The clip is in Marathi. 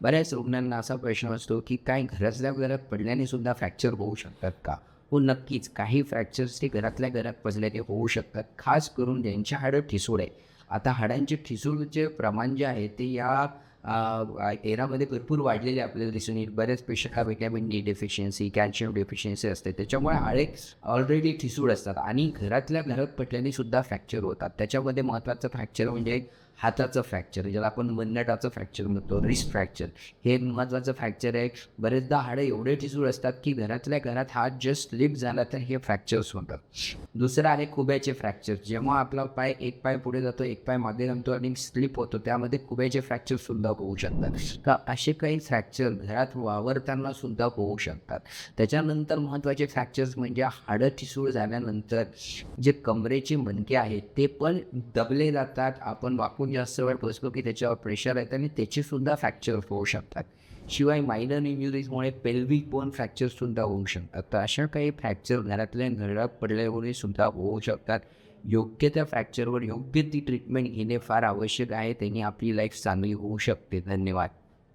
बऱ्याच रुग्णांना असा प्रश्न असतो की काय घरातल्या घरात पडल्याने सुद्धा फ्रॅक्चर होऊ शकतात का? हो नक्कीच. काही फ्रॅक्चर्स ते घरातल्या घरात पडल्याने होऊ शकतात. खास करून ज्यांच्या हाडं ठिसूळ आहे आता हाडांचे ठिसूळचे प्रमाण जे आहे ते या एरामध्ये भरपूर वाढलेले आपल्याला दिसून येईल. बऱ्याच पेशंटला vitamin D deficiency calcium deficiency असते. त्याच्यामुळे हाडे ऑलरेडी ठिसूळ असतात आणि घरातल्या घरात पटल्याने सुद्धा फ्रॅक्चर होतात. त्याच्यामध्ये महत्त्वाचं फ्रॅक्चर म्हणजे हाताचं फ्रॅक्चर ज्याला आपण मनगटाचं फ्रॅक्चर म्हणतो रिस्ट फ्रॅक्चर हे महत्त्वाचं फ्रॅक्चर आहे. बरेचदा हाडं एवढे ठिसूळ असतात की घरातल्या घरात हात जस्ट स्लिप झाला तर हे फ्रॅक्चर्स होतात. दुसरं आहे खुब्याचे फ्रॅक्चर जेव्हा आपला पाय एक पाय पुढे जातो एक पाय मागे जमतो आणि स्लिप होतो त्यामध्ये खुब्याचे फ्रॅक्चर सुद्धा होऊ शकतात. का असे काही फ्रॅक्चर घरात वावरताना सुद्धा होऊ शकतात. त्याच्यानंतर महत्त्वाचे फ्रॅक्चर्स म्हणजे हाडं ठिसूळ झाल्यानंतर जे कमरेचे मणके आहेत ते पण दबले जातात. आपण वाकून जास्त वेळ बसलो की त्याच्यावर प्रेशर येतं आणि त्याचे सुद्धा फ्रॅक्चर होऊ शकतात शिवाय मायनर इंजुरीजमुळे पेल्विक बोन फ्रॅक्चरसुद्धा होऊ शकतात. तर अशा काही फ्रॅक्चर घरातल्या घरात पडल्यामुळे सुद्धा होऊ शकतात. योग्य त्या फ्रॅक्चरवर योग्य ती ट्रीटमेंट घेणे फार आवश्यक आहे. त्यांनी आपली लाईफ चांगली होऊ शकते. धन्यवाद.